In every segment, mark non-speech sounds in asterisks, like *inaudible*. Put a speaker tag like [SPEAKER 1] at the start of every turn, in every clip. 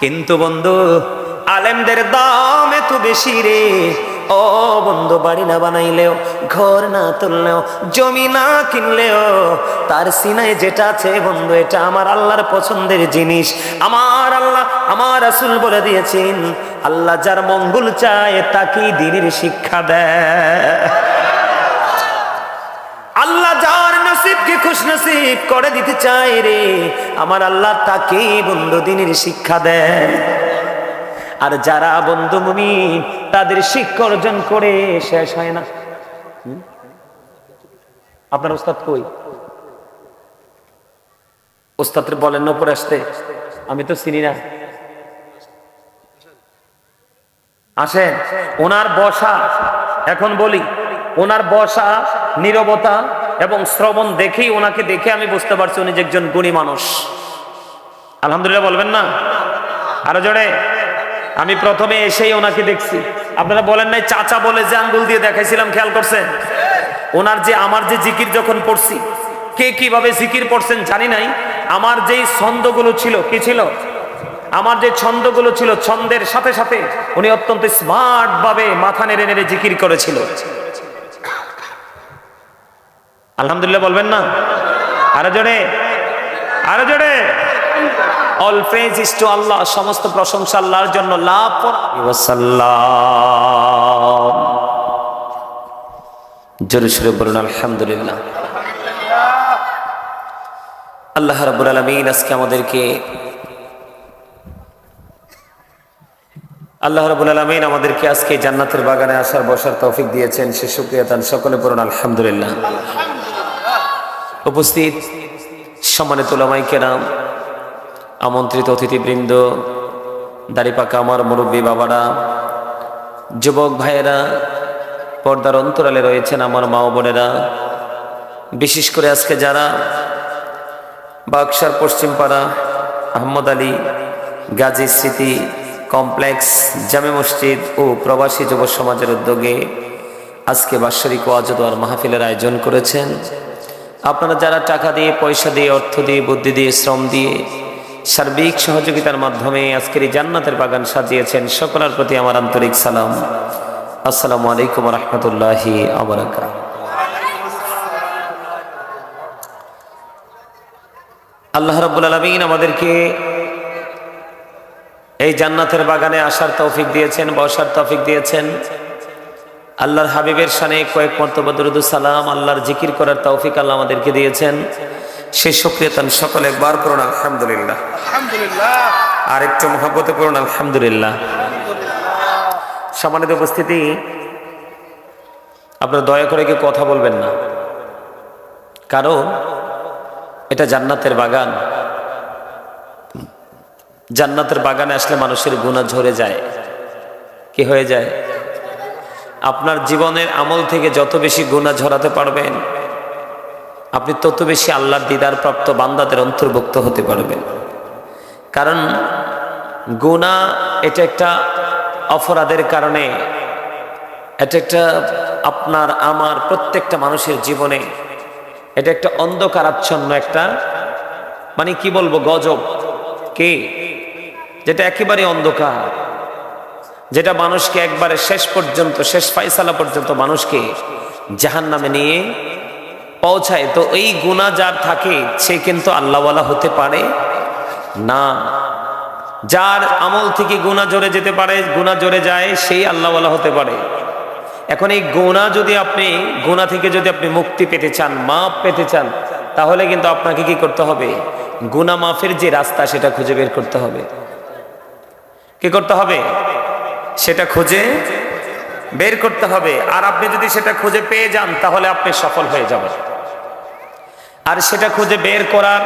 [SPEAKER 1] কিন্তু বন্ধু, আলেমদের দাম এত বেশি রে। ও বন্ধু, বাড়ি না বানাইলেও, ঘর না তুললেও, জমি না কিনলেও, তার সিনায় যেটা আছে বন্ধু, এটা আমার আল্লাহর পছন্দের জিনিস। আমার আল্লাহ, আমার রাসূল বলে দিয়েছেন, আল্লাহ যার মঙ্গল চায়, তাকেই দিনের শিক্ষা দেয় আল্লাহ যার নসিবকে খুশ নসিব করে দিতে চায় রে। আমার আল্লাহ তাকেই বন্ধু দিনের শিক্ষা দেয়। আর যারা বন্ধু মুমিন, তাদের শিক্ষা অর্জন করে শেষ হয় না। আপনার ওস্তাদ কই? ওস্তাদের বলেন না উপরে আসতে। আমি তো চিনি না। আসেন। ওনার বসা, এখন বলি, ওনার বসা, নীরবতা এবং শ্রবণ দেখেই ওনাকে দেখে আমি বুঝতে পারছি উনি যে একজন গুণী মানুষ। আলহামদুলিল্লাহ বলবেন না? আরও জোরে? আমি প্রথমে এসেই ওনাকে দেখছি। আপনারা বলেন নাই, চাচা বলে যে আঙ্গুল দিয়ে দেখাইছিলাম, খেয়াল করছেন? ওনার যে, আমার যে জিকির যখন পড়ছি, কে কীভাবে জিকির পড়ছেন জানি নাই। আমার যেই ছন্দগুলো ছিল, কি ছিল? আমার যে ছন্দগুলো ছিল, ছন্দের সাথে সাথে উনি অত্যন্ত স্মার্ট ভাবে মাথা নেড়ে নেড়ে জিকির করেছিল। আলহামদুলিল্লাহ বলবেন না? আরও জোরে। আরও জোরে। All praise is to Allah সমস্ত প্রশংসা আল্লাহর জন্য। লাভ জোরে সুরে বলুন, আলহামদুলিল্লাহ। আল্লাহ রাব্বুল আলামিন আজকে আমাদেরকে আল্লাহ রাব্বুল আলামিন আমাদেরকে আজকে জান্নাতের বাগানে আসার, বসার তৌফিক দিয়েছেন। সে শুকরিয়া তান, সকলে পড়ুন, আলহামদুলিল্লাহ। উপস্থিত সম্মানিত কেরাম, আমন্ত্রিত অতিথিবৃন্দ দাড়িপাকা আমার মুরব্বী বাবারা, যুবক ভাইয়েরা, পর্দার অন্তরালে রয়েছেন আমার মা বোনেরা, বিশেষ করে আজকে যারা বাক্সার পশ্চিমপাড়া আহমদ আলী গাজী স্মৃতি কমপ্লেক্স জামে মসজিদ ও প্রবাসী যুব সমাজের উদ্যোগে আজকে বাৎসরিক ওয়াজদার মাহফিলের আয়োজন করেছেন। আপনারা যারা টাকা দিয়ে, পয়সা দিয়ে, অর্থ দিয়ে, বুদ্ধি দিয়ে, শ্রম দিয়ে সার্বিক সহযোগিতার মাধ্যমে আজকের এই জান্নাতের বাগান সাজিয়েছেন, সকলের প্রতি আমার আন্তরিক সালাম। আসসালামু আলাইকুম রহমতুল্লাহি আবরাকা আল্লাহ রাব্বুল আলমিন আমাদেরকে এই জান্নাতের বাগানে আসার তৌফিক দিয়েছেন, বসার তৌফিক দিয়েছেন। আল্লাহর হাবিবের সানে কয়েক মর্তবা দরুদুস সালাম আল্লাহর জিকির করার তৌফিক আল্লাহ আমাদেরকে দিয়েছেন। সে সক্রিয়তান সকলে একবার করুন আলহামদুলিল্লাহ। আর একটু মহাব্বতে করুন আলহামদুলিল্লাহ। সম্মানিত উপস্থিতি আপনারা দয়া করে কেউ কথা বলবেন না। কারণ এটা জান্নাতের বাগান। জান্নাতের বাগানে আসলে মানুষের গুণা ঝরে যায়। কি হয়ে যায়? আপনার জীবনের আমল থেকে যত বেশি গুণা ঝরাতে পারবেন, আপনি তত বেশি আল্লাহর দিদার প্রাপ্ত বান্দাদের অন্তর্ভুক্ত হতে পারবেন। কারণ গুণা এটা একটা অপরাধের কারণে, এটা একটা আপনার, আমার প্রত্যেকটা মানুষের জীবনে এটা একটা অন্ধকারাচ্ছন্ন একটা মানে কি বলব, গজব। কে? যেটা একেবারে অন্ধকার। যেটা মানুষকে একবারে শেষ পর্যন্ত, শেষ ফাইসালা পর্যন্ত মানুষকে জাহান নামে নিয়ে পৌঁছায়। তো এই গুণা যার থাকে, সে কিন্তু আল্লাহওয়ালা হতে পারে না। যার আমল থেকে গুণা জড়ে যেতে পারে গুণা জড়ে যায়, সেই আল্লাহওয়ালা হতে পারে। এখন এই গুণা যদি আপনি গুণা থেকে যদি আপনি মুক্তি পেতে চান, মাপ পেতে চান, তাহলে কিন্তু আপনাকে কি করতে হবে? গুণা মাফের যে রাস্তা, সেটা খুঁজে বের করতে হবে। কি করতে হবে? সেটা খুঁজে বের করতে হবে। আর আপনি যদি সেটা খুঁজে পেয়ে যান, তাহলে আপনি সফল হয়ে যাবেন। আর সেটা খুঁজে বের করার,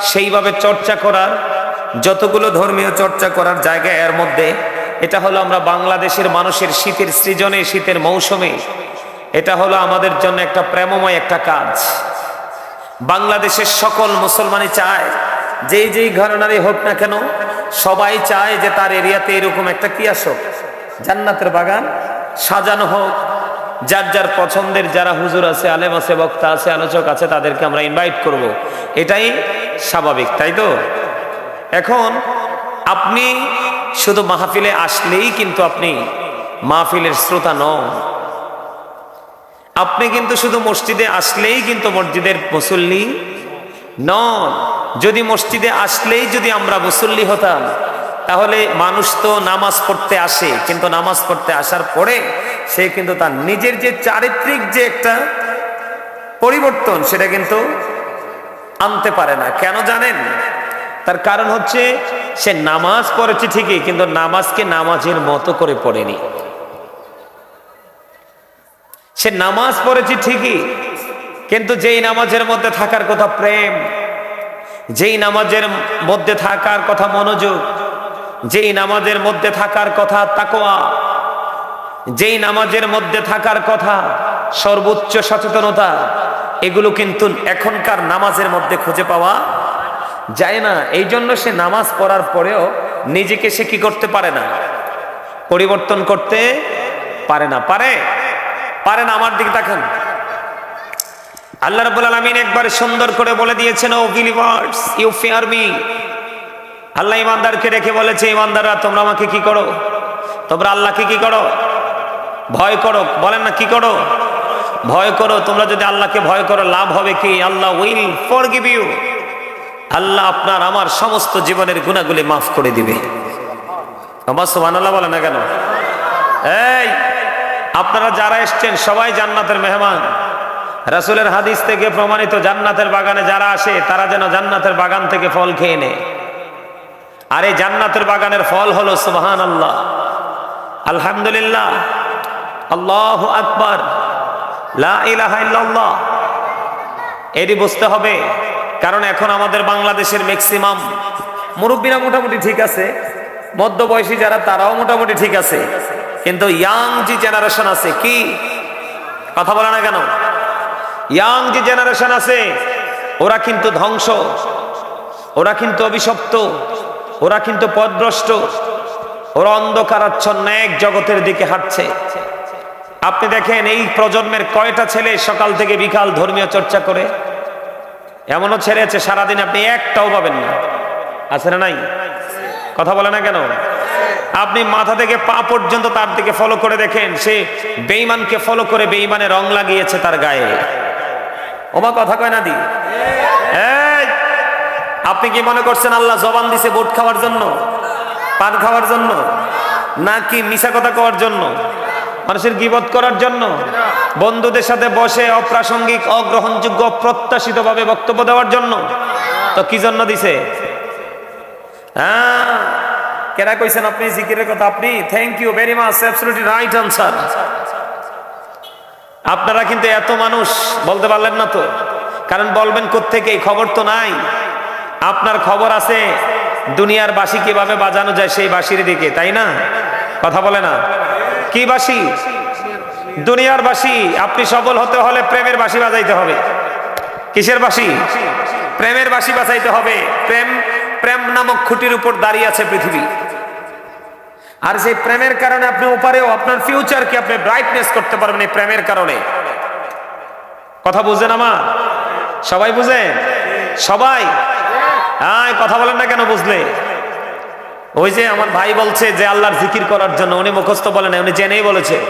[SPEAKER 1] সেইভাবে চর্চা করার, যতগুলো ধর্মীয় চর্চা করার জায়গা এর মধ্যে, এটা হলো আমরা বাংলাদেশের মানুষের শীতের সৃজনে, শীতের মৌসুমে, এটা হলো আমাদের জন্য একটা প্রেমময় একটা কাজ। বাংলাদেশের সকল মুসলমানই চায়, যেই যেই ঘরানারই হোক না কেন, সবাই চায় যে তার এরিয়াতে এরকম একটা কি আসুক। জান্নাতের বাগান সাজানো হোক। যার যার পছন্দের, যারা হুজুর আছে, আলেম আছে, বক্তা আছে, আলোচক আছে, তাদেরকে আমরা ইনভাইট করব। এটাই স্বাভাবিক, তাই তো? এখন আপনি শুধু মাহফিলে আসলেই কিন্তু আপনি মাহফিলের শ্রোতা নন। আপনি কিন্তু শুধু মসজিদে আসলেই কিন্তু মসজিদের মুসল্লি নন। যদি মসজিদে আসলেই যদি আমরা মুসল্লি হতাম তাহলে মানুষ তো নামাজ পড়তে আসে, কিন্তু নামাজ পড়তে আসার পরে সে কিন্তু তার নিজের যে চারিত্রিক যে একটা পরিবর্তন, সেটা কিন্তু আনতে পারে না। কেন জানেন? তার কারণ হচ্ছে, সে নামাজ পড়েছে ঠিকই, কিন্তু নামাজকে নামাজের মতো করে পড়েনি। সে নামাজ পড়েছে ঠিকই, কিন্তু যেই নামাজের মধ্যে থাকার কথা প্রেম, যেই নামাজের মধ্যে থাকার কথা মনোযোগ যেই নামাজের মধ্যে থাকার কথা তাকোয়া যেই নামাজের মধ্যে থাকার কথা সর্বোচ্চ সচেতনতা, এগুলো কিন্তু এখনকার নামাজের মধ্যে খুঁজে পাওয়া যায় না। এই জন্য সে নামাজ পড়ার পরেও নিজেকে সে কি করতে পারে না? পরিবর্তন করতে পারে না। পারে? পারে না। আমার দিকে তাকান। আল্লাহ রাব্বুল আলামিন একবার সুন্দর করে বলে দিয়েছেন O believers you fear me আল্লাহ ইমানদারকে রেখে বলেছে, ইমানদাররা, তোমরা আমাকে কি করো? তোমরা আল্লাহকে কি করো? ভয় করো। বলেন না, কি করো? ভয় করো, তোমরা যদি আল্লাহকে ভয় করো, লাভ হবে কি? Allah will forgive you Allah আপনার, আমার সমস্ত জীবনের গুণাগুলি মাফ করে দিবে। আমার সুবহানাল্লাহ বলে না কেন? এই, আপনারা যারা এসছেন, সবাই জান্নাতের মেহমান। রাসূলের হাদিস থেকে প্রমাণিত, জান্নাতের বাগানে যারা আসে, তারা যেন জান্নাতের বাগান থেকে ফল খেয়ে নেয়। আর এই জান্নাতের বাগানের ফল হলো সুবহান আল্লাহ আলহামদুলিল্লাহ। আল্লাহ আকবর। এটি বুঝতে হবে, কারণ এখন আমাদের বাংলাদেশের ম্যাক্সিমাম মুরব্বীরা মোটামুটি ঠিক আছে, মধ্যবয়সী যারা তারাও মোটামুটি ঠিক আছে, কিন্তু ইয়াং যে জেনারেশন আছে কি? কথা বলে না কেন? ইয়াং যে জেনারেশন আছে, ওরা কিন্তু ধ্বংস, ওরা কিন্তু অভিশপ্ত ওরা কিন্তু পদভ্রষ্ট ওরা অন্ধকারাচ্ছন্ন, এক জগতের দিকে হাঁটছে। আপনি দেখেন, এই প্রজন্মের কয়টা ছেলে সকাল থেকে বিকাল ধর্মীয় চর্চা করে? এমনও ছেলে আছে, সারাদিন আপনি একটাও পাবেন না। আছে না নাই? কথা বলে না কেন? আপনি মাথা থেকে পা পর্যন্ত তার দিকে ফলো করে দেখেন, সে বেইমানকে ফলো করে বেইমানে রং লাগিয়েছে তার গায়ে। ওমা কথা কয় না দি? আপনি কি মনে করছেন আল্লাহ জবান দিছে বোট খাওয়ার জন্য? পান খাওয়ার জন্য? নাকি মিশা কথা কওয়ার জন্য? মানুষের গিবত করার জন্য? বন্ধুদের সাথে বসে অপ্রাসঙ্গিক, অগ্রহণযোগ্য প্রত্যাশিত ভাবে বক্তব্য দেওয়ার জন্য? তো কি জন্য দিছে? হ্যাঁ কেরা কইছেন আপনি জিকিরের কথা? আপনি thank you very much absolutely right answer আপনারা কিন্তু এত মানুষ, বলতে পারলেন না তো। কারণ বলবেন কোত্থেকে? খবর তো নাই। আপনার খবর আছে, দুনিয়ার বাসি কীভাবে বাজানো যায় সেই বাসির দিকে, তাই না? কথা বলে না? কি বাসি? দুনিয়ার বাসি, আপনি সফল হতে হলে প্রেমের বাসি বাজাইতে হবে। কিসের বাসি? প্রেমের বাসি বাজাইতে হবে। প্রেম প্রেম নামক খুঁটির উপর দাঁড়িয়ে আছে পৃথিবী। আর সেই প্রেমের কারণে আপনি ওপারেও আপনার ফিউচারকে আপনি ব্রাইটনেস করতে পারবেন এই প্রেমের কারণে। কথা বুঝেন আমার? সবাই বুঝেন? সবাই? আয় কথা বলেন না কেন বুঝলে? ওই যে আমার ভাই বলছে যে আল্লাহর জিকির করার জন্য উনি মুখস্থ বলেন না, উনি জেনেই বলেছে।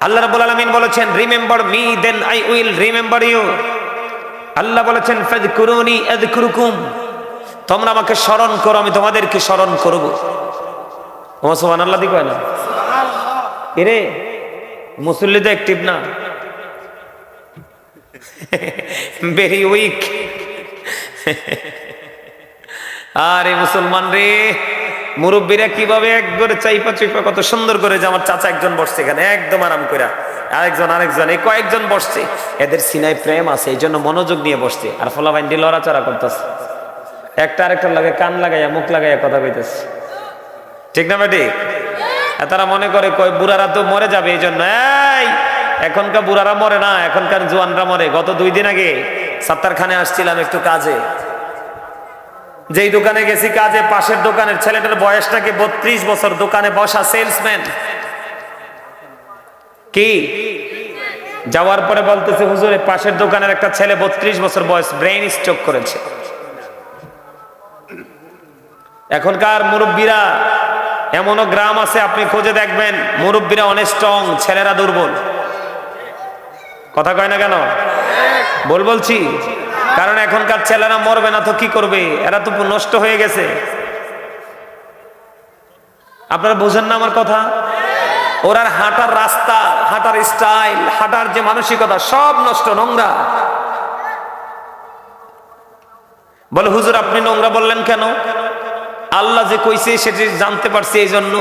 [SPEAKER 1] আল্লাহ রাব্বুল আলামিন বলেছেন remember me then I will remember you আল্লাহ বলেছেন ফাযকুরুনি আযকুরুকুম। তোমরা আমাকে স্মরণ করো আমি তোমাদেরকে স্মরণ করব। ও সুবহানাল্লাহ দি কয় না? এরে মুসল্লি তো অ্যাক্টিভ না? *laughs* ভেরি উইক আরে মুসলমান রে, মুরব্বীরা কীভাবে একবারে চাইপা চাইপা কত সুন্দর করে যে আমার চাচা একজন বসছে এখানে, একদম আরাম করে আরেকজন আরেকজন, এই কয়েকজন বসছে। এদের সিনাই প্রেম আছে এই জন্য মনোযোগ নিয়ে বসছে। আর ফলা বাইন্ডি লড়াচড়া করতেছে। একটা আরেকটার লাগে কান লাগাইয়া, মুখ লাগাইয়া কথা কইতেছে। ঠিক না বেটি? তারা মনে করে, কয়, বুড়ারা তো মরে যাবে এই জন্য এখনকার বুড়ারা মরে না, এখনকার জোয়ানরা মরে। গত দুই দিন আগে সাত্তার খানে আসছিলাম একটু কাজে। যেই দোকানে গেছি কাজে, পাশের দোকানের ছেলেটার বয়সটাকে বত্রিশ বছর দোকানে বসা সেলসম্যান। কি? যাওয়ার পরে বলতেছে, হুজুরে পাশের দোকানের একটা ছেলে বত্রিশ বছর বয়স, ব্রেইন স্ট্রোক করেছে। এখনকার মুরব্বীরা, এমনও গ্রাম আছে, আপনি খোঁজে দেখবেন, মুরব্বীরা অনেক স্ট্রং ছেলেরা দুর্বল। কথা কয় না কেন? বল বলছি। কারণ এখনকার ছেলেরা মরবে না তো কি করবে? এরা তো নষ্ট হয়ে গেছে। আপনারা বোঝেন না আমার কথা? ওরার হাঁটার রাস্তা, হাঁটার স্টাইল হাঁটার যে মানসিকতা, সব নষ্ট, নোংরা। বলে, হুজুর, আপনি নোংরা বললেন কেন? আল্লাহ যে কইছে, সেটি জানতে পারছি এই জন্য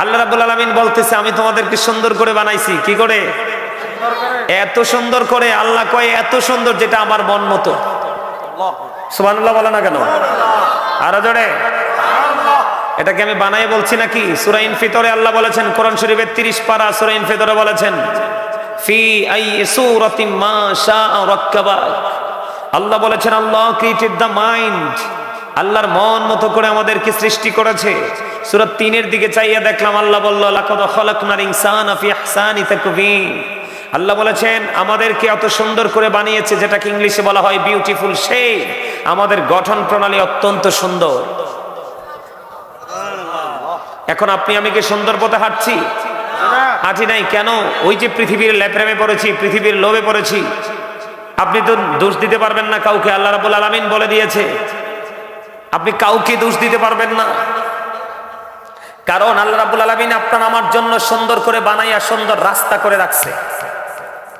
[SPEAKER 1] আল্লাহ রাবুল আলমিন বলতেছে, আমি তোমাদেরকে সুন্দর করে বানাইছি। কি করে? এত সুন্দর করে আল্লাহ কয় এত সুন্দর যেটা আমার মন মতো। সুবহানাল্লাহ বলে না কেন? আরও জোরে। এটাকে আমি বানাই বলছি নাকি? সুরাইন ফিতরে আল্লাহ বলেছেন, কোরআন শরীফের 30 পারা সুরাইন ফিতরে বলেছেন, ফি আই সূরাতিন মা শাআ রাক্কাবা। আল্লাহ বলেছেন, আল্লাহ ক্রিয়েটেড দ্য মাইন্ড, আল্লাহর মন মতো করে আমাদেরকে সৃষ্টি করেছে। সূরা তিনের দিকে চাইয়া দেখলাম, আল্লাহ বলল, লাকাদ খালাকনাল ইনসানা ফি আহসানি তাকবীর। আল্লাহ বলেছেন, আমাদেরকে এত সুন্দর করে বানিয়েছে, যেটাকে ইংলিশে বলা হয় বিউটিফুল সেই আমাদের গঠন প্রণালী অত্যন্ত সুন্দর। এখন আপনি আমি কি সুন্দর পথে হাঁটছি? হাঁটি নাই কেন? ওই যে পৃথিবীর ল্যাপ্রেমে পড়েছি, পৃথিবীর লোভে পড়েছি। আপনি তো দোষ দিতে পারবেন না কাউকে, আল্লাহ রাবুল আলমিন বলে দিয়েছে। আপনি কাউকে দোষ দিতে পারবেন না। কারণ আল্লাহ রাবুল আলমিন আপনার আমার জন্য সুন্দর করে বানাইয়া, সুন্দর রাস্তা করে রাখছে।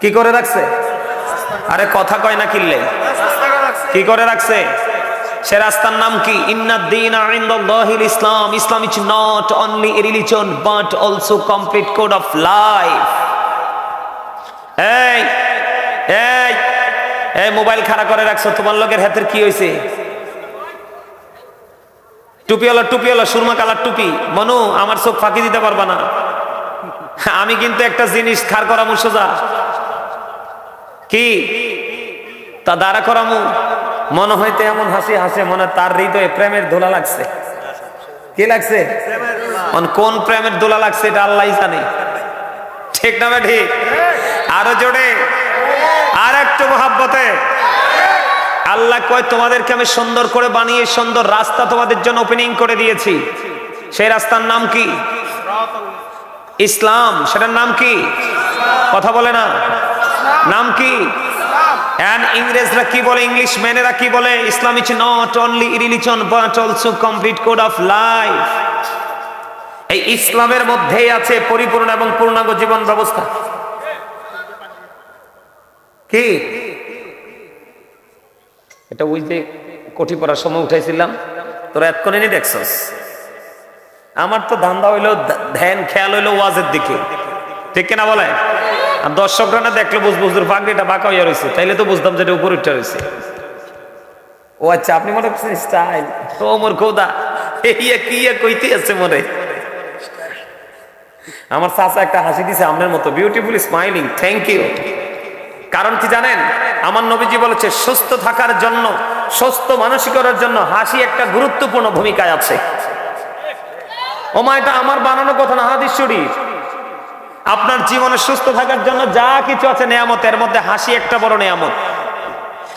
[SPEAKER 1] কি করে রাখছে? আরে কথা কয় না কিনলে কি করে রাখছে? সে রাস্তার নাম কি? ইসলাম। Islam is not only religion but also complete code of life এই এই এই মোবাইল খাড়া করে রাখছো, তোমার লোকের হাতের কি হয়েছে টুপিওয়ালা টুপিওয়ালা, সুরমা কালার টুপি। মনু, আমার চোখ ফাঁকি দিতে পারবা না। আমি কিন্তু একটা জিনিস খার করা সোজা কি? তা দাঁড়া করামু। মনে হইতে এমন হাসি, হাসে, মনে তার হৃদয়ে প্রেমের দোলা লাগছে। কি লাগছে? কোন প্রেমের দোলা লাগছে এটা আল্লাহ জানে। ঠিক না ঠিক? আরও জোরে। আর একটু মহাব্বতে। আল্লাহ কয়, তোমাদেরকে আমি সুন্দর করে বানিয়ে সুন্দর রাস্তা তোমাদের জন্য ওপেনিং করে দিয়েছি। সেই রাস্তার নাম কি? ইসলাম। সেটার নাম কি? কথা বলে না। নাম কি? ইসলামের আছে পরিপূর্ণ এবং পূর্ণাঙ্গ জীবন ব্যবস্থা। কি? এটা ওই যে পড়ার সময় উঠাইছিলাম। তোরা এতক্ষণে দেখছস? আমার তো ধান্দা হইল, ধ্যান, খেয়াল হইল ওয়াজের দিকে। ঠিক কিনা বলে? আর দর্শকরা না দেখলে বুঝ বুঝুর পাগড়িটা বাঁকা হইয়া রয়েছে তাইলে তো বুঝতাম যে এটা উপর উঠে রয়েছে ও আচ্ছা আপনি মনে করছেন স্টাইল? ও মোর খোদা ইয়ে কি ইয়ে কইতে আছে মনে আমার চাচা একটা হাসি দিছে আমনের মতো বিউটিফুল স্মাইলিং থ্যাংক ইউ কারণ কি জানেন? আমার নবীজি বলেছে সুস্থ থাকার জন্য সুস্থ মানসিকতার জন্য হাসি একটা গুরুত্বপূর্ণ ভূমিকায় আছে। ওমা এটা আমার বানানো কথা না হাদিস শরীফ? আপনার জীবনে সুস্থ থাকার জন্য যা কিছু আছে নেয়ামত, এর মধ্যে হাসি একটা বড় নেয়ামত।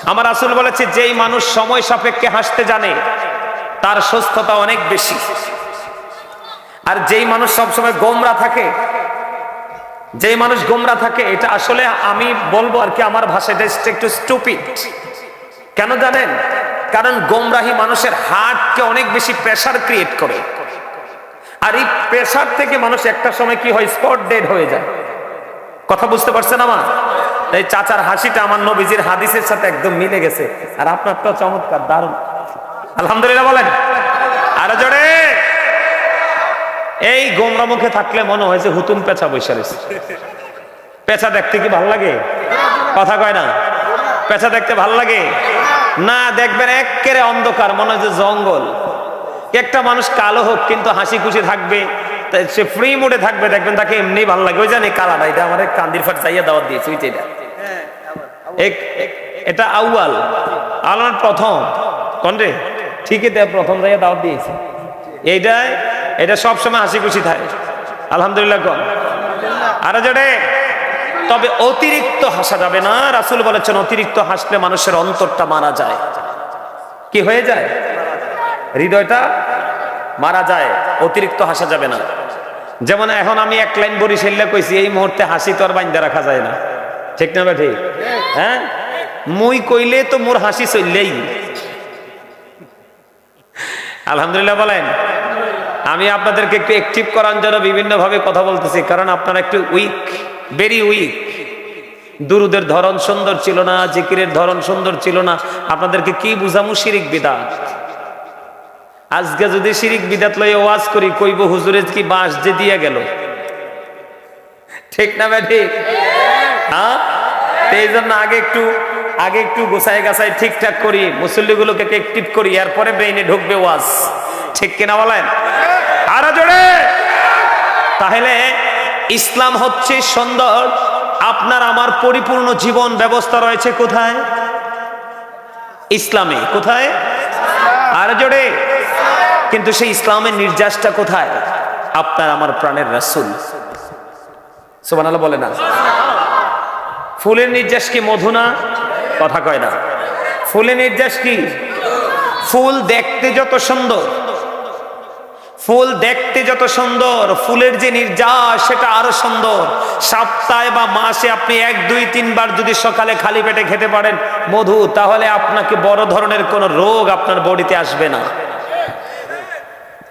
[SPEAKER 1] আমার আসল বলেছে, যেই মানুষ সময় সাপেক্ষে হাসতে জানে, তার সুস্থতা অনেক বেশি। আর যেই মানুষ সবসময় গোমরা থাকে, যেই মানুষ গোমরা থাকে, এটা আসলে আমি বলব আর কি, আমার ভাষাটা একটু স্টুপিড কেন জানেন? কারণ গোমরাহি মানুষের হার্টকে অনেক বেশি প্রেশার ক্রিয়েট করে। আর এই প্রেশার থেকে মানুষ একটা সময় কি হয় স্পট ডেড হয়ে যায়। কথা বুঝতে পারছেন আমার? এই চাচার হাসিটা আমার নবীজির হাদিসের সাথে একদম মিলে গেছে। আর আপনারটা চমৎকার, দারুণ। আলহামদুলিল্লাহ বলেন। আরও জোরে। এই গোমরা মুখে থাকলে মনে হয় যে হুতুম পেঁচা বৈশা পেঁচা দেখতে কি ভালো লাগে? কথা কয় না? পেঁচা দেখতে ভালো লাগে? না, দেখবেন একেরে অন্ধকার, মনে হয় যে জঙ্গল। একটা মানুষ কালো হোক, কিন্তু হাসি খুশি থাকবে সে ফ্রি মুডে থাকবে, দেখবেন তাকে এমনি ভালো লাগে। ওই জানি কালাটা এটা আমার কান্দির ফাট চাইয়া দাওয়াত দিয়েছে এটা। এটা আউয়াল। আলার প্রথম। কোন রে? ঠিকই প্রথম যাইয়া দাওয়াত দিয়েছে। এইটাই এটা সবসময় হাসি খুশি থাকে। আলহামদুলিল্লাহ কম আরও জোরে। তবে অতিরিক্ত হাসা যাবে না। রাসুল বলেছেন, অতিরিক্ত হাসলে মানুষের অন্তরটা মারা যায়। কি হয়ে যায়? হৃদয়টা মারা যায়, অতিরিক্ত হাসা যাবে না। যেমন এখন আমি এক লাইন বরিশাল্লা কইছি, এই মুহূর্তে হাসি তো আর বাইন্দা রাখা যায় না। ঠিক না ঠিক? হ্যাঁ? মুই কইলে তো মোর হাসি চললেই। আলহামদুলিল্লাহ বলেন। আমি আপনাদেরকে একটু অ্যাক্টিভ করার জন্য বিভিন্নভাবে কথা বলতেছি, কারণ আপনারা একটু উইক ভেরি উইক দুরুদের ধরন সুন্দর ছিল না, জিকিরের ধরন সুন্দর ছিল না। আপনাদেরকে কি বুঝামু? শিরিক বিদাত আজকে যদি শিরিক বিদাত লয়ে ওয়াজ করি, কইব, হুজুরে, কি বাঁশ যে দিয়ে গেল? ঠিক না ঠিক হ্যাঁ? এই জন্য আগে একটু আগে একটু গোছায় গাছায় ঠিকঠাক করি, মুসল্লিগুলোকে অ্যাক্টিভ করি, এরপরে ব্রেইনে ঢুকবে ওয়াজ। ঠিক কিনা বলেন? আরও জোরে! তাহলে ইসলাম হচ্ছে সুন্দর, আপনার আমার পরিপূর্ণ জীবন ব্যবস্থা রয়েছে কোথায়? ইসলামে, কোথায়? আর জোরে! কিন্তু সেই ইসলামের নির্যাসটা কোথায়? আপনার আমার প্রাণের রাসুল। সুবান বলে না। ফুলের নির্যাস কি মধু না? কথা কয় না। ফুলের নির্যাস কি? ফুল দেখতে যত সুন্দর। ফুল দেখতে যত সুন্দর, ফুলের যে নির্যাস সেটা আরও সুন্দর। সপ্তাহে বা মাসে আপনি এক, দুই, তিনবার যদি সকালে খালি পেটে খেতে পারেন মধু, তাহলে আপনাকে বড় ধরনের কোনো রোগ আপনার বডিতে আসবে না।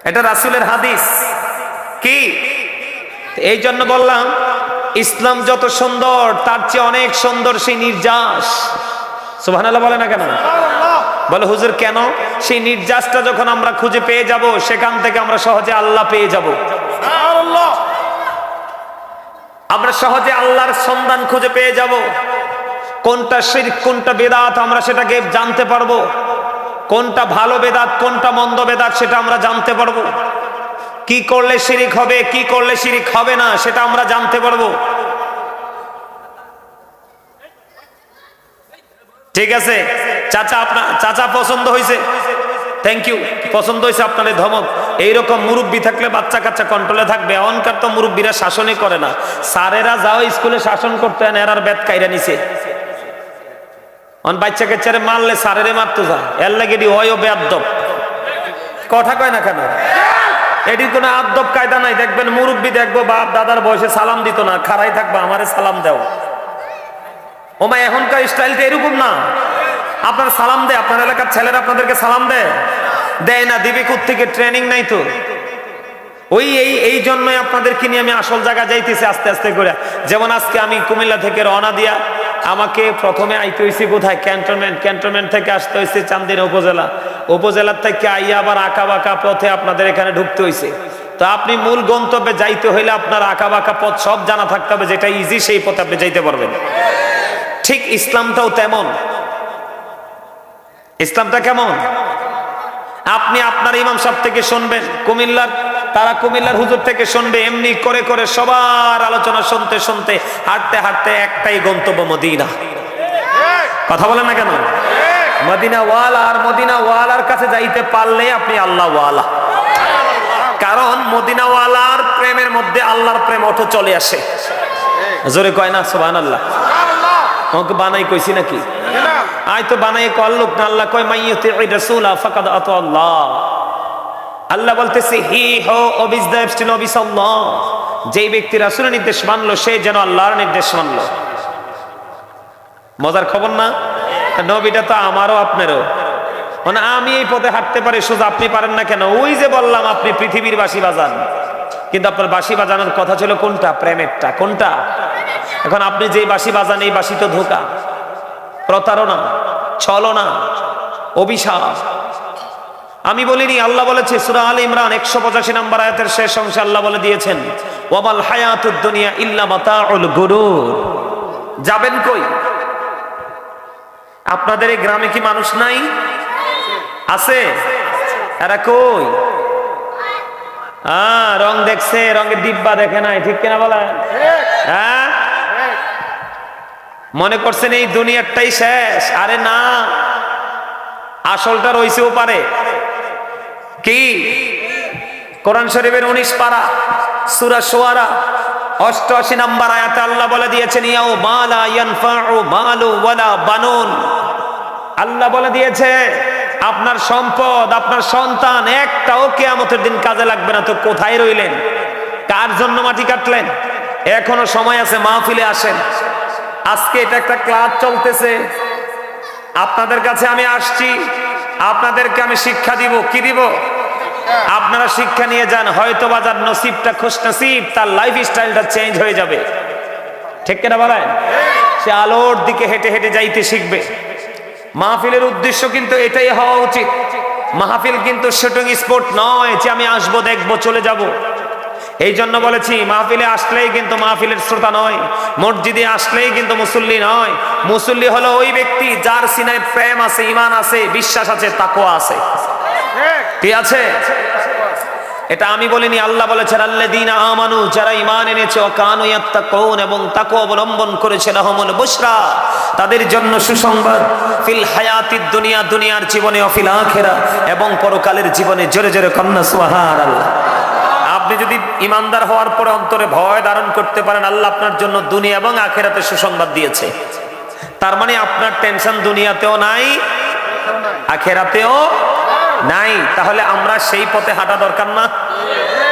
[SPEAKER 1] এটা রাসুলের হাদিস। কি? এই জন্য বললাম ইসলাম যত সুন্দর তার চেয়ে অনেক সুন্দর সেই নির্যাস। সুবহানাল্লাহ বলে না কেন? বলে হুজুর কেন? সেই নির্যাসটা যখন আমরা খুঁজে পেয়ে যাব সেখান থেকে আমরা সহজে আল্লাহ পেয়ে যাব। আমরা সহজে আল্লাহর সন্ধান খুঁজে পেয়ে যাব। কোনটা শিরক কোনটা বেদাত আমরা সেটাকে জানতে পারব। কোনটা ভালো বেদাত, কোনটা মন্দ বেদাত সেটা আমরা জানতে পারব। কি করলে শিরিক হবে, কি করলে শিরিক হবে না সেটা আমরা জানতে পারব। ঠিক আছে? চাচা আপনার চাচা পছন্দ হয়েছে থ্যাংক ইউ পছন্দ হয়েছে আপনার এই ধমক। এইরকম মুরব্বী থাকলে বাচ্চা কাচ্চা কন্ট্রোলে থাকবে। অনকার তো মুরব্বীরা শাসনই করে না। স্যারেরা যাও স্কুলে শাসন করতে এর আর বেত কাইরা নিছে। অন বাচ্চা কাচ্চারে মারলে স্যারেরে মারতো যা। এর লাগে এটি হয় বেয়াদ্দব কথা কয় না কেন? এটির কোনো আদব কায়দা নাই। দেখবেন মুরব্বী দেখব বাপ দাদার বয়সে সালাম দিত না খারাই থাকবা, আমারে সালাম দাও। ওমা এখনকার স্টাইলটা এরকম না। আপনার সালাম দেয়, আপনার এলাকার ছেলেরা আপনাদেরকে সালাম দেয়। দেয় না, দিবে থেকে ট্রেনিং নাই তো। ওই, এই এই জন্যই আপনাদেরকে নিয়ে আমি আসল জায়গা যাইতেছি আস্তে আস্তে করে। যেমন আজকে আমি কুমিল্লা থেকে রওনা দিয়া আমাকে প্রথমে আইতে হয়েছে কোথায়? ক্যান্টনমেন্ট। ক্যান্টনমেন্ট থেকে আসতে হয়েছে চান্দিনা উপজেলা। উপজেলার থেকে আইয়া আবার আঁকা বাঁকা পথে আপনাদের এখানে ঢুকতে হয়েছে তো আপনি মূল গন্তব্যে যাইতে হইলে আপনার আঁকা বাঁকা পথ সব জানা থাকতে হবে, যেটা ইজি সেই পথে আপনি যাইতে পারবেন। ঠিক ইসলামটাও তেমন। ইসলামটা কেমন? আপনি আপনার ইমাম সাহেব থেকে শুনবেন, কুমিল্লার তারা কুমিল্লার হুজুর থেকে শুনবে এমনি করে করে সবার আলোচনা শুনতে শুনতে হাঁটতে হাঁটতে একটাই গন্তব্য মদিনা। কথা বলেন না কেন? মদিনা ওয়ালা আর মদিনা ওয়ালার কাছে যাইতে পারলে আপনি আল্লাহ ওয়ালা। কারণ মদিনা ওয়ালার প্রেমের মধ্যে আল্লাহর প্রেম অটো চলে আসে। জোরে কয় না সোহান আল্লাহ আমাকে বানাই কইছি নাকি? আয় তো বানাই কল লোক না আল্লাহ কয় মাইয়তে রাসূলা ফাকাদ আত আল্লাহ। আল্লাহ বলতেছে, হি হো এবস্টিন যেই ব্যক্তি রাসূলের নির্দেশ মানলো, সে যেন আল্লাহর নির্দেশ মানলো। মজার খবর না? নবীটা তো আমারও আপনারও। মানে আমি এই পথে হাঁটতে পারি সোজা আপনি পারেন না কেন? ওই যে বললাম, আপনি পৃথিবীর বাসি বাজান। কিন্তু আপনার বাসি বাজানোর কথা ছিল কোনটা? প্রেমেরটা। কোনটা? এখন আপনি যে বাসি বাজান, এই বাসি তো ধোকা। প্রতারণা, ছলনা, অভিশাপ। আমি বলিনি, আল্লাহ বলেছে, সুরা আল ইমরান একশো পঁচাশি নম্বর আয়াতের শেষ অংশে আল্লাহ বলে দিয়েছেন ওয়াবাল হায়াতুদ দুনিয়া ইল্লা গুরুর। যাবেন কই? আপনাদের এই গ্রামে কি মানুষ নাই? আছে? এরা কই? হ্যাঁ রং দেখছে, রঙের ডিব্বা দেখে নাই, ঠিক কিনা বলেন? হ্যাঁ? মনে করছেন এই দুনিয়ারটাই শেষ, আরে না, আসলটা রইছেও পারে কি? কোরআন শরীফের উনিশ পারা, সুরা সোয়ারা, অষ্টআশি নাম্বার আয়াতে আল্লাহ বলে দিয়েছেন ইয়াও মালা ইয়ানফাউ মালু ওয়ালা বানুন। আল্লাহ বলে দিয়েছে, আপনার সম্পদ, আপনার সন্তান একটাও কেয়ামতের দিন কাজে লাগবে না। তো কোথায় রইলেন? কার জন্য মাটি কাটলেন? এখনও সময় আছে, মাহফিলে আসেন। আজকে এটা একটা ক্লাস চলতেছে। আপনাদের কাছে আমি আসছি। আপনাদেরকে আমি শিক্ষা দিব, কি দিব? আপনারা শিক্ষা নিয়ে যান হয়তো বাজার নসিবটা খুশ নসিব তার লাইফ স্টাইলটা চেঞ্জ হয়ে যাবে। ঠিক কিনা বলেন? সে আলোর দিকে হেঁটে হেঁটে যাইতে শিখবে। মাহফিলের উদ্দেশ্য কিন্তু এটাই হওয়া উচিত। মাহফিল কিন্তু শুটিং স্পোর্ট নয় যে আমি আসব, দেখব, চলে যাব। এই জন্য বলেছি, মাহফিলে আসলেই কিন্তু মাহফিলের শ্রোতা নয়, মসজিদে আসলেই কিন্তু মুসল্লি নয়। মুসল্লি হলো ওই ব্যক্তি যার সিনায় প্রেম আছে ইমান আছে, বিশ্বাস আছে তাকোয়া আছে। ঠিক আছে? এটা আমি বলিনি, আল্লাহ বলেছেন, আল্লাযীনা আমানু, যারা ঈমান এনেছে ও কানু ইয়াত্তাকুন এবং তাকওয়া অবলম্বন করেছে, লাহুমুল বুশরা, তাদের জন্য সুসংবাদ, ফিল হায়াতিদ দুনিয়া, দুনিয়ার জীবনে ও ফিল আখিরা এবং পরকালের জীবনে জোরে জোরে কন্না, সুবহানাল্লাহ। আপনি যদি ইমানদার হওয়ার পরে অন্তরে ভয় ধারণ করতে পারেন, আল্লাহ আপনার জন্য দুনিয়া এবং আখেরাতে সুসংবাদ দিয়েছে। তার মানে আপনার টেনশন দুনিয়াতেও নাই, আখেরাতেও নাই। তাহলে আমরা সেই পথে হাঁটা দরকার না?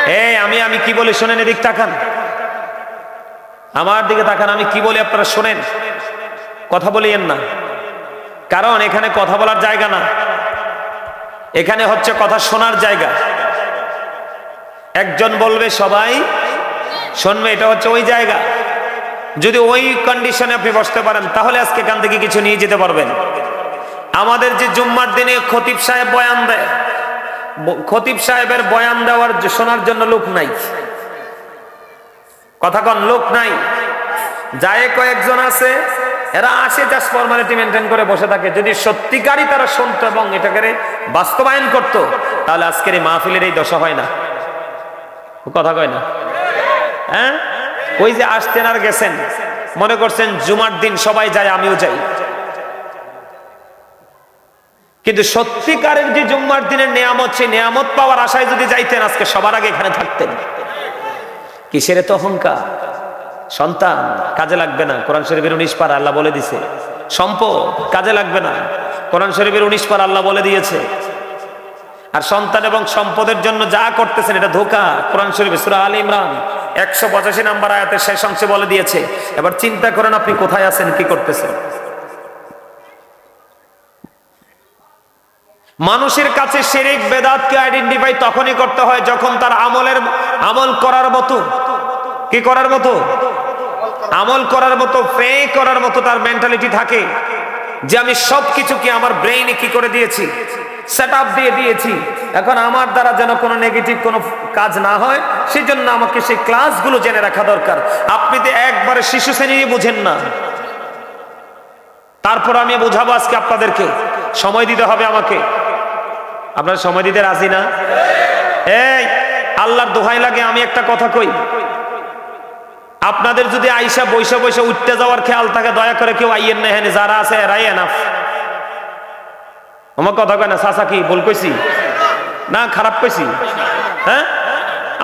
[SPEAKER 1] এই আমি আমি কি বলি, শোনেন এদিক তাকান। আমার দিকে তাকান, আমি কি বলি আপনারা শোনেন। কথা বলিয়েন না। কারণ এখানে কথা বলার জায়গা না। এখানে হচ্ছে কথা শোনার জায়গা। একজন বলবে সবাই শুনবে, এটা হচ্ছে ওই জায়গা। যদি ওই কন্ডিশনে আপনি বসতে পারেন, তাহলে আজকে এখান থেকে কিছু নিয়ে যেতে পারবেন। আমাদের যে জুম্মার দিনে খতিব সাহেব বয়ান দেয় খতিব সাহেবের বয়ান দেওয়ার শোনার জন্য লোক নাই। কথা কন, লোক নাই। যায় কয়েকজন আছে, এরা আসে জাস্ট ফর্মালিটি মেনটেন করে বসে থাকে। যদি সত্যিকারই তারা শুনতো এবং এটাকে বাস্তবায়ন করত, তাহলে আজকের এই মাহফিলের এই দশা হয় না। কথা কয় না? হ্যাঁ? ওই যে আসতেন আর গেছেন। মনে করছেন জুমার দিন সবাই যায়, আমিও যাই। কিন্তু সত্যিকারের যে জুম্মার দিনের নিয়ামত, সেই নিয়ামত পাওয়ার আশায় যদি যাইতেন, আজকে সবার আগে এখানে থাকতেন। কিসের তো অহংকার? সন্তান, কাজে লাগবে না। কোরআন শরীফের উনিশ পার আল্লাহ বলে দিছে। সম্পদ, কাজে লাগবে না। কোরআন শরীফের উনিশ পার আল্লাহ বলে দিয়েছে। আর সন্তান এবং সম্পদের জন্য যা করতেছেন, এটা ধোকা। কোরআন শরীফ সুরা আল ইমরান একশো পঁচাশি নাম্বার আয়াতের শেষ অংশে বলে দিয়েছে, এবার চিন্তা করেন আপনি কোথায় আছেন, কি করতেছেন? মানুষের কাছে শিরিক, বেদাতকে আইডেন্টিফাই তখনই করতে হয় যখন তার আমলের, আমল করার মতো। কি করার মতো? আমল করার মতো ফে করার মতো তার মেন্টালিটি থাকে যে আমি সব কিছুকে আমার ব্রেইনে কি করে দিয়েছি? সেট দিয়ে দিয়েছি। এখন আমার দ্বারা যেন কোনো নেগেটিভ কোনো কাজ না হয় সেই জন্য আমাকে সেই ক্লাসগুলো জেনে রাখা দরকার। আপনি তো একবারে শিশু শ্রেণি বুঝেন না। তারপর আমি বোঝাবো আজকে আপনাদেরকে। সময় দিতে হবে আমাকে। আপনার সময় দিতে রাজি না? এই, আল্লাহর দোহাই লাগে, আমি একটা কথা কই। আপনাদের যদি আইসা বৈশা বৈশা উঠতে যাওয়ার খেয়াল থাকে, দয়া করে কেউ আইয়েন না যারা আছে, এরাই এনাফ আমার কথা কয় না চাচা কি? ভুল কইছি? না, খারাপ কইছি। হ্যাঁ?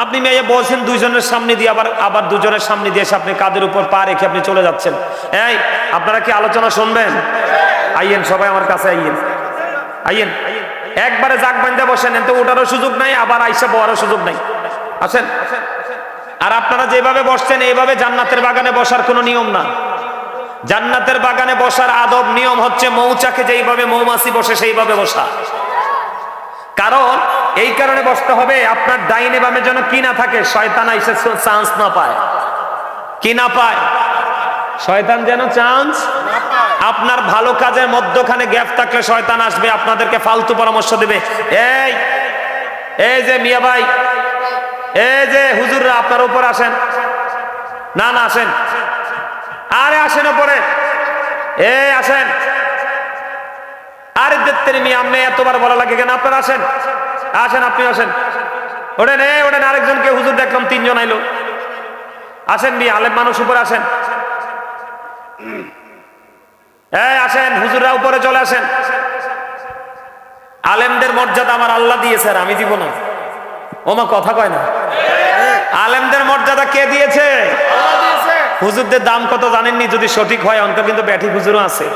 [SPEAKER 1] আপনি মেয়ে বলছেন দুইজনের সামনে দিয়ে, আবার আবার দুজনের সামনে দিয়ে এসে আপনি কাদের উপর পা রেখে আপনি চলে যাচ্ছেন? এই, আপনারা কি আলোচনা শুনবেন? আইয়েন, সবাই আমার কাছে আইয়েন। আইয়েন, একবারে জাগ বান্ধে বসেন তো ওটারও সুযোগ নাই, আবার আইসা বওয়ারও সুযোগ নাই। আসেন? আর আপনারা যেভাবে বসছেন, এইভাবে জান্নাতের বাগানে বসার কোনো নিয়ম না। জান্নাতের বাগানে বসার আদব নিয়ম হচ্ছে মৌচাকে যেইভাবে মৌমাছি বসে সেইভাবে বসা। কারণ এই কারণে বসতে হবে, আপনার ডাইনে বামে যেন কি না থাকে, শয়তান এসে চান্স না পায়। কি না পায়? শয়তান যেন চান্স আপনার ভালো কাজের মধ্যখানে গ্যাপ থাকলে শয়তান আসবে, আপনাদেরকে ফালতু পরামর্শ দেবে। এই এই যে মিয়া ভাই, এই যে হুজুররা, আপনার উপর আসেন। না না, আসেন। আরে আসেন উপরে এ, আসেন। আরে দেখতে মিয়া আপনি এতবার বলা লাগে কেন? আপনারা আসেন। আসেন, আপনি আসেন। ওঠেন, এ, ওঠেন, আরেকজনকে হুজুর দেখলাম, তিনজন আইলো। আসেন মিয়া, আলেম মানুষ উপরে আসেন। এই আসেন, হুজুররা উপরে চলে আসেন। আলেমদের মর্যাদা আমার আল্লাহ দিয়েছে আর আমি দিব না। ওমা কথা কয় না। আলেমদের মর্যাদা কে দিয়েছে? হুজুরদের দাম কত জানেননি? যদি সঠিক হয় অন্ত কিন্তু ব্যাঠি হুজুরও আছে।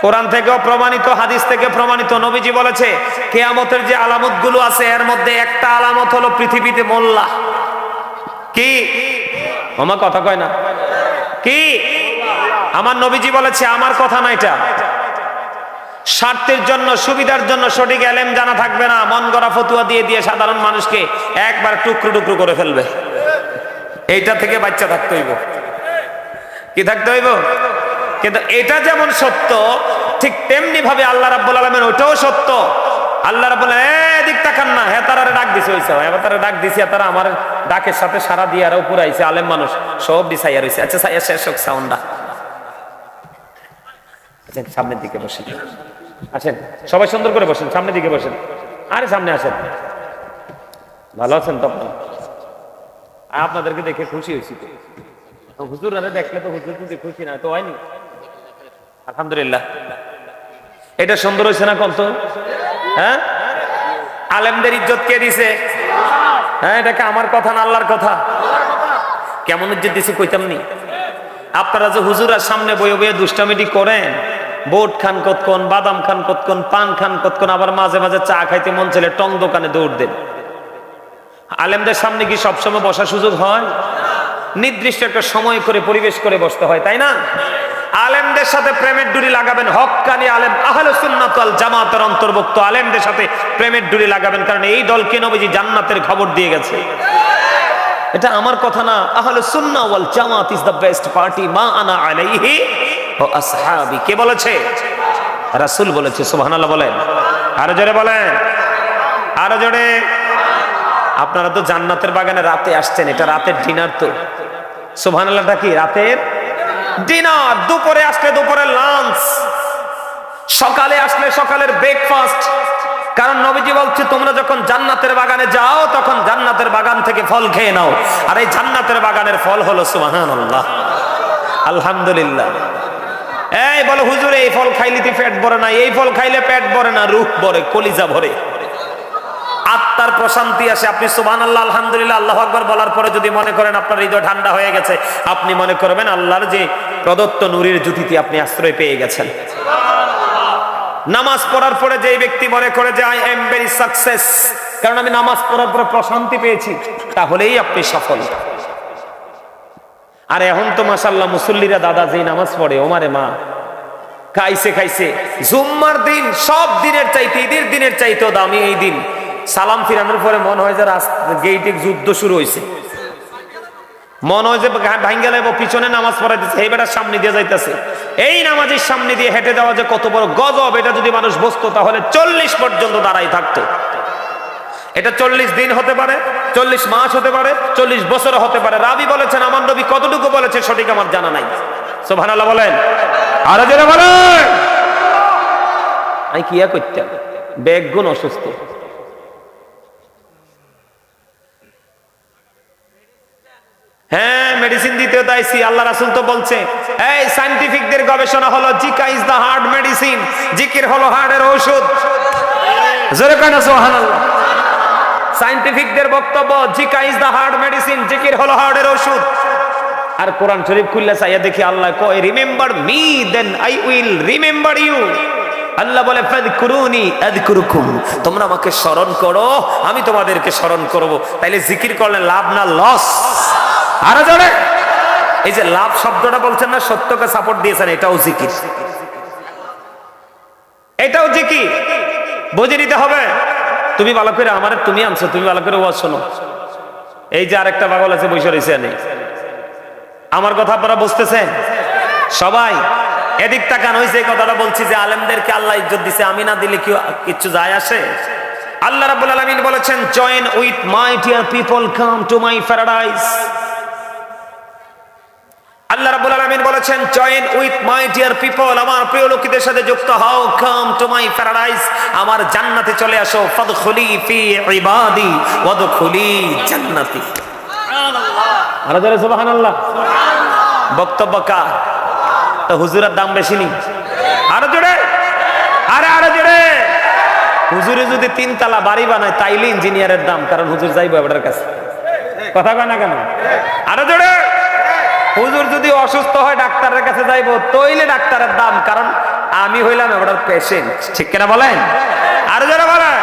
[SPEAKER 1] কোরআন থেকেও প্রমাণিত, হাদিস থেকে প্রমাণিত। নবীজি বলেছে, কেয়ামতের যে আলামতগুলো আছে, এর মধ্যে একটা আলামত হলো পৃথিবীতে মোল্লা। কি? আমার কথা কয় না। কি? আমার নবীজি বলেছে, আমার কথা না এটা। স্বার্থের জন্য, সুবিধার জন্য সঠিক এলেম জানা থাকবে না। মন গড়া ফতুয়া দিয়ে দিয়ে সাধারণ মানুষকে একবার টুকরো টুকরো করে ফেলবে। এইটা থেকে বাচ্চা থাকতে হইব। কি থাকতে হইব? কিন্তু এটা যেমন সত্য ঠিক তেমনি ভাবে আল্লাহ রাব্বুল আলামিন ওইটাও সত্য। আল্লাহ রাব্বুল এদিক তাকান না হ্যাঁ তারা ডাক দিছে হইছে এবার তারা ডাক দিছে তারা আমার ডাকের সাথে সারা দিয়ে আরও উপরে আইছে আলেম মানুষ সব ডিসাইয়ার হইছে আচ্ছা সাইয়া শেষ হোক সাউন্ডটা। আচ্ছা, সামনের দিকে বসেন। আসেন সবাই সুন্দর করে বসেন সামনের দিকে বসেন। আরে সামনে আসেন। ভালো আছেন তো আপনারা? আপনাদেরকে দেখে খুশি হয়েছি হুজুর আরে দেখলে তো হুজুর যদি খুশি না, তো হয়নি? আলহামদুলিল্লাহ। এটা সুন্দর হয়েছে না কত হ্যাঁ? আলেমদের ইজ্জত কে দিছে? হ্যাঁ এটাকে আমার কথা না আল্লাহর কথা? কেমন ইজ্জত দিছে কইতাম নি? আপনারা যে হুজুরার সামনে বয়ে বয়ে দুষ্টামিটি করেন, বোট খান কতক্ষণ, বাদাম খান কতক্ষণ, পান খান কতক্ষণ, আবার মাঝে মাঝে চা খাইতে মন ছেলে টং দোকানে দৌড় দেন। আলেমদের সামনে কি সবসময় বসার সুযোগ হয়? নির্দিষ্ট একটা সময় করে পরিবেশ করে বসতে হয়, তাই না? আলেমদের সাথে প্রেমের ডুরি লাগাবেন হক্কানি আলেম, আহলে সুন্নাত ওয়াল জামাতের অন্তর্ভুক্ত আলেমদের সাথে প্রেমের ডুরি লাগাবেন, কারণ এই দলকে নবীজি জান্নাতের খবর দিয়ে গেছে। এটা আমার কথা না, আহলে সুন্নাহ ওয়াল জামাত ইজ দ্য বেস্ট পার্টি মা আনা আলাইহি ও আসহাবি। কে বলেছে? রাসূল বলেছে, সুবহানাল্লাহ বলেন। আরও জোরে বলেন। আরও জোরে। আপনারা তো জান্নাতের বাগানে রাতে আসছেন, এটা রাতের ডিনার তো। সুবহানাল্লাহটা কি রাতের? ডিনার, দুপুরে আসলে দুপুরের লাঞ্চ, সকালে আসলে সকালের ব্রেকফাস্ট কারণ নবীজি বলছে, তোমরা যখন জান্নাতের বাগানে যাও, তখন জান্নাতের বাগান থেকে ফল খেয়ে নাও। আর এই জান্নাতের বাগানের ফল হলো সুবহানাল্লাহ। আলহামদুলিল্লাহ। এই বলো, হুজুর, এই ফল খাইলিতে পেট ভরে না? এই ফল খাইলে পেট ভরে না রূপ ভরে, কলিজা ভরে। আত্মার প্রশান্তি আসে। আপনি সুবহান আল্লাহ আলহামদুলিল্লাহ, আল্লাহ আকবর বলার পরে যদি মনে করেন আপনার হৃদয় ঠান্ডা হয়ে গেছে, আপনি মনে করবেন আল্লাহর যে প্রদত্ত নুরির জ্যোতিতে আপনি আশ্রয় পেয়ে গেছেন। নামাজ পড়ার পরে যেই ব্যক্তি মনে করে যে আই এম ভেরি সাকসেস কারণ আমি নামাজ পড়ার পরে প্রশান্তি পেয়েছি, তাহলেই আপনি সফল। আর এখন তো মাসাল্লাহ মুসল্লিরা দাদা যেই নামাজ পড়ে, ওমারে মা, খাইছে খাইছে। জুম্মার দিন সব দিনের চাইতে, ঈদের দিনের চাইতেও দামি এই দিন। সালাম ফিরানোর পরে মনে হয় যে গেইটে যুদ্ধ শুরু হয়েছে মনে হয় যে ভাঙ্গা লাগবো, পিছনে নামাজ পড়াইতেছে। এই বেটার সামনে দিয়ে যাইতেছে। এই নামাজের সামনে দিয়ে হেঁটে যাওয়া যে কত বড় গজব, এটা যদি মানুষ বসতো তাহলে চল্লিশ পর্যন্ত দাঁড়াই থাকতো। এটা চল্লিশ দিন হতে পারে, চল্লিশ মাস হতে পারে, চল্লিশ বছর হতে পারে। রাবি বলেছেন, আমার নবী কতটুকু বলেছে সঠিক আমার জানা নাই। সোভান আল্লাহ বলেন। আরও জেনে বলেন। আমি কিয়া করতাম? বেগুন অসুস্থ। হ্যাঁ মেডিসিন দিতে তাইছি আল্লাহ রাসুল তো বলছে। এই সাইন্টিফিকদের গবেষণা হলো, জিকা ইজ দা হার্ড মেডিসিন জিকির হলো হার্টের ঔষধ। জোরে কেন সুবহানাল্লাহ। সাইন্টিফিকদের বক্তব্য, জিকা ইজ দা হার্ড মেডিসিন জিকির হলো হার্টের ঔষধ। আর কোরআন শরীফ খুললে চাইয়া দেখি আল্লাহ কয় remember me then I will remember you আল্লাহ বলে তোমরা আমাকে স্মরণ করো, আমি তোমাদেরকে স্মরণ করব। তাইলে জিকির করলে লাভ না লস আরও জোরে। এই যে লাভ শব্দটা বলছেন না, সত্যকে সাপোর্ট দিয়েছেন, এটাও জিকির। এটাও জিকির। বুঝে নিতে হবে। তুমি ভালো করে আমার, তুমি আনছো, তুমি ভালো করে ওয়াজ শোনো। এই যে আরেকটা পাগল আছে বৈশ রয়েছে আমার কথা আপনারা বুঝতেছেন? সবাই, এদিক তাকান হয়েছে এই কথাটা বলছি যে আলেমদেরকে আল্লাহ ইজ্জত দিছে, আমি না দিলে কি কিচ্ছু যায় আসে? আল্লাহ রাব্বুল আলামিন বলেছেন join with my dear people come to my paradise আল্লাহ রাব্বুল আলামিন বলেছেন join with my dear people আমার প্রিয় লোকদের সাথে যুক্ত হও। কাম টু মাই প্যারাডাইস আমার জান্নাতে চলে আসো। ফাদখুলি ফি ইবাদি ওয়াদখুলি জান্নাতি। আরও জোরে সুবহানাল্লাহ। বক্তব্য কা তো হুজুরের দাম বেশি নি? আরও জোরে? আরে আরও জোরে? হুজুরে যদি তিন তালা বাড়ি বানায় তাইলে ইঞ্জিনিয়ারের দাম কারণ হুজুর যাইবো এবার কাছে। কথা কয় না কেন? আরও জোরে? হুজুর যদি অসুস্থ হয়, ডাক্তারের কাছে যাইব, তৈলে ডাক্তারের দাম, কারণ আমি হইলাম এবার পেশেন্ট ঠিক কিনা বলেন? আর যারা বলেন